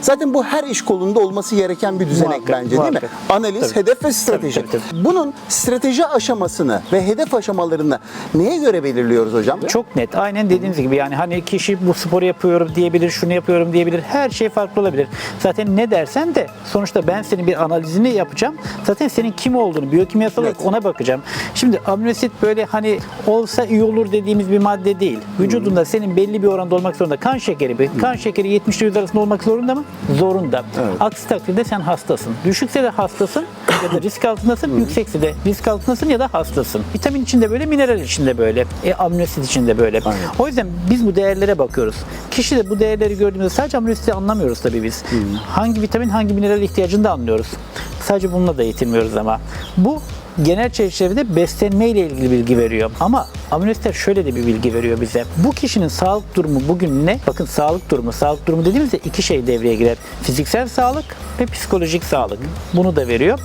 Zaten bu her iş kolunda olması gereken bir düzenek Muhakkak, bence değil mi? muhakkak. Analiz, Tabii. hedef ve strateji. Tabii, tabii, Bunun strateji aşamasını ve hedef aşamalarını neye göre belirliyoruz hocam? Çok net. Aynen dediğiniz gibi yani hani kişi bu sporu yapıyorum diyebilir, şunu yapıyorum diyebilir. Her şey farklı olabilir. Zaten ne dersen de sonuçta ben senin bir analizini yapacağım. Zaten senin kim olduğunu biyokimyasal olarak Evet. ona bakacağım. Şimdi aminosit böyle hani olsa iyi olur dediğimiz bir madde değil. Vücudunda senin belli bir oranda olmak zorunda. Kan şekeri. Kan şekeri 70 ile 100 arasında olmak zorunda mı? Zorunda. Aksi takdirde sen hastasın. Düşükse de hastasın ya da risk altındasın. Yüksekse de risk altındasın ya da hastasın. Vitamin içinde böyle, mineral içinde böyle. E, aminosit içinde böyle. O yüzden biz bu değerlere bakıyoruz. Kişi de bu değerleri gördüğümüzde sadece aminositi anlamıyoruz tabii biz. Hangi vitamin, hangi mineral ihtiyacını da anlıyoruz. Sadece bununla da yetinmiyoruz ama. Bu genel çerçevede beslenme ile ilgili bilgi veriyor. Ama aminositler şöyle de bir bilgi veriyor bize. Bu kişinin sağlık durumu bugün ne? Bakın sağlık durumu. Sağlık durumu dediğimizde iki şey devreye girer. Fiziksel sağlık ve psikolojik sağlık. Bunu da veriyor.